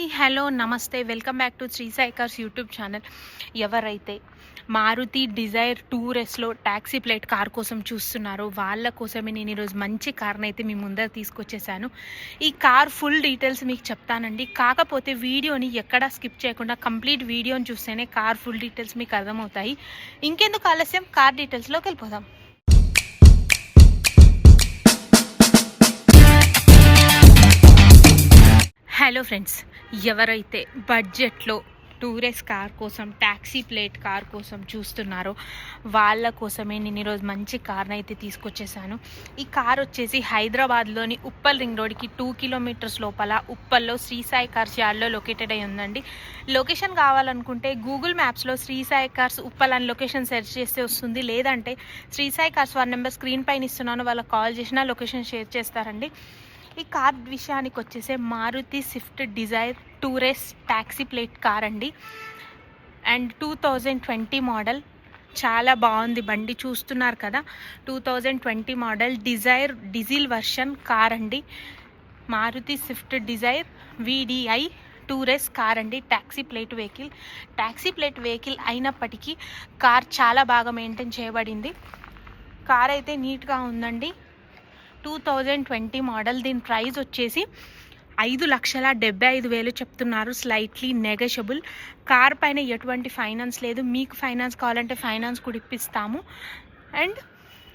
Hi hello నమస్తే. Welcome back to Sri Sai Cars YouTube channel ఎవరైతే Maruti Dzire టూరెస్లో taxi plate car కోసం చూస్తున్నారో వాళ్ళ కోసమే నేను ఈరోజు మంచి కార్ని అయితే మీ ముందర తీసుకొచ్చేసాను. ఈ కార్ ఫుల్ డీటెయిల్స్ మీకు చెప్తానండి. కాకపోతే వీడియోని ఎక్కడా స్కిప్ చేయకుండా కంప్లీట్ వీడియోని చూస్తేనే కార్ ఫుల్ డీటెయిల్స్ మీకు అర్థమవుతాయి. ఇంకెందుకు ఆలస్యం? కార్ డీటెయిల్స్లోకి వెళ్ళిపోదాం. హలో ఫ్రెండ్స్ ఎవరైతే బడ్జెట్లో టూరిస్ట్ కార్ కోసం ట్యాక్సీ ప్లేట్ కార్ కోసం చూస్తున్నారో వాళ్ళ కోసమే నేను ఈరోజు మంచి కార్ని అయితే తీసుకొచ్చేసాను. ఈ కార్ వచ్చేసి హైదరాబాద్లోని ఉప్పల్ రింగ్ రోడ్కి టూ కిలోమీటర్స్ లోపల ఉప్పల్లో శ్రీ సాయి కార్స్ యార్డ్లో లొకేటెడ్ అయి ఉందండి. లొకేషన్ కావాలనుకుంటే గూగుల్ మ్యాప్స్లో శ్రీ సాయి కార్స్ ఉప్పల్ అని లొకేషన్ సెర్చ్ చేస్తే వస్తుంది. లేదంటే Sri Sai Cars one number screen పైన ఇస్తున్నాను వాళ్ళకి కాల్ చేసినా లొకేషన్ షేర్ చేస్తారండి. ఈ కార్ విషయానికి వచ్చేసే Maruti Swift Dzire tourist taxi plate car అండి. And two thousand twenty model చాలా బాగుంది. బండి చూస్తున్నారు కదా. Two thousand twenty model Dzire diesel version car అండి. Maruti Swift Dzire VDI tourist car అండి. Taxi plate vehicle. Taxi plate vehicle అయినప్పటికీ car చాలా బాగా మెయింటైన్ చేయబడింది. కార్ అయితే నీట్గా ఉందండి. టూ థౌజండ్ ట్వంటీ మోడల్ దీని ప్రైస్ వచ్చేసి ఐదు లక్షల డెబ్బై ఐదు వేలు చెప్తున్నారు. స్లైట్లీ నెగషబుల్ కార్ పైన ఎటువంటి ఫైనాన్స్ లేదు. మీకు ఫైనాన్స్ కావాలంటే ఫైనాన్స్ కూడా ఇప్పిస్తాము. అండ్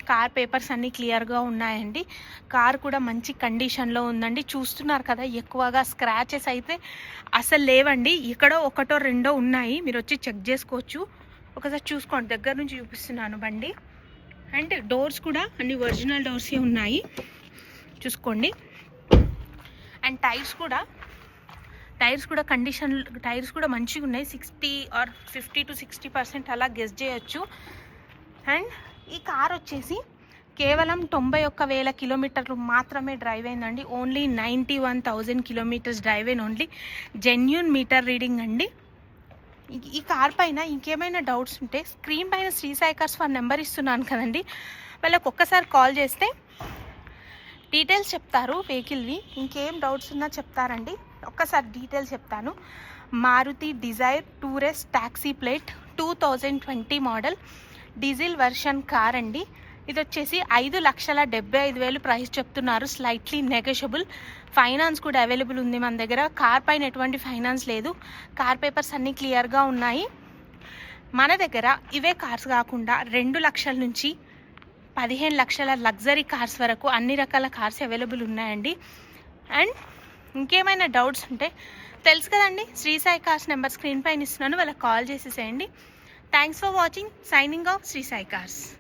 కార్ పేపర్స్ అన్నీ క్లియర్గా ఉన్నాయండి. కార్ కూడా మంచి కండిషన్లో ఉందండి. చూస్తున్నారు కదా ఎక్కువగా స్క్రాచెస్ అయితే అసలు లేవండి. ఎక్కడో ఒకటో రెండో ఉన్నాయి. మీరు వచ్చి చెక్ చేసుకోవచ్చు. ఒకసారి చూసుకోండి. దగ్గర నుంచి చూపిస్తున్నాను బండి. అండ్ డోర్స్ కూడా అన్ని ఒరిజినల్ డోర్సే ఉన్నాయి. చూసుకోండి. అండ్ టైర్స్ కూడా టైర్స్ కూడా కండిషన్ టైర్స్ కూడా మంచిగా ఉన్నాయి. Sixty or fifty to sixty percent అలా గెస్ చేయొచ్చు. అండ్ ఈ కార్ వచ్చేసి కేవలం తొంభై ఒక్క వేల కిలోమీటర్లు మాత్రమే డ్రైవ్ అయిందండి. Only ninety one thousand kilometres drive అయిన ఓన్లీ జెన్యున్ మీటర్ రీడింగ్ అండి. ఈ- కార్ పైన ఇంకేమైనా డౌట్స్ ఉంటే స్క్రీన్ పైన శ్రీ సాయి వారి నెంబర్ ఇస్తున్నాను కదండి. వాళ్ళకి ఒక్కసారి కాల్ చేస్తే డీటెయిల్స్ చెప్తారు వెహికల్వి. ఇంకేం డౌట్స్ ఉన్నా చెప్తారండి. ఒక్కసారి డీటెయిల్స్ చెప్తాను. Maruti Dzire tourist taxi plate two thousand twenty model diesel version car అండి ఇది వచ్చేసి ఐదు లక్షల డెబ్బై ఐదు వేలు ప్రైస్ చెప్తున్నారు. స్లైట్లీ నెగషబుల్ ఫైనాన్స్ కూడా అవైలబుల్ ఉంది మన దగ్గర. కార్ పైన ఎటువంటి ఫైనాన్స్ లేదు. కార్ పేపర్స్ అన్నీ క్లియర్గా ఉన్నాయి. మన దగ్గర ఇవే కార్స్ కాకుండా రెండు లక్షల నుంచి పదిహేను లక్షల లగ్జరీ కార్స్ వరకు అన్ని రకాల కార్స్ అవైలబుల్ ఉన్నాయండి. అండ్ ఇంకేమైనా డౌట్స్ ఉంటే తెలుసు కదండి. Sri Sai Cars number screen పైన ఇస్తున్నాను. వాళ్ళకి కాల్ చేసేసేయండి. Thanks for watching signing off Sri Sai Cars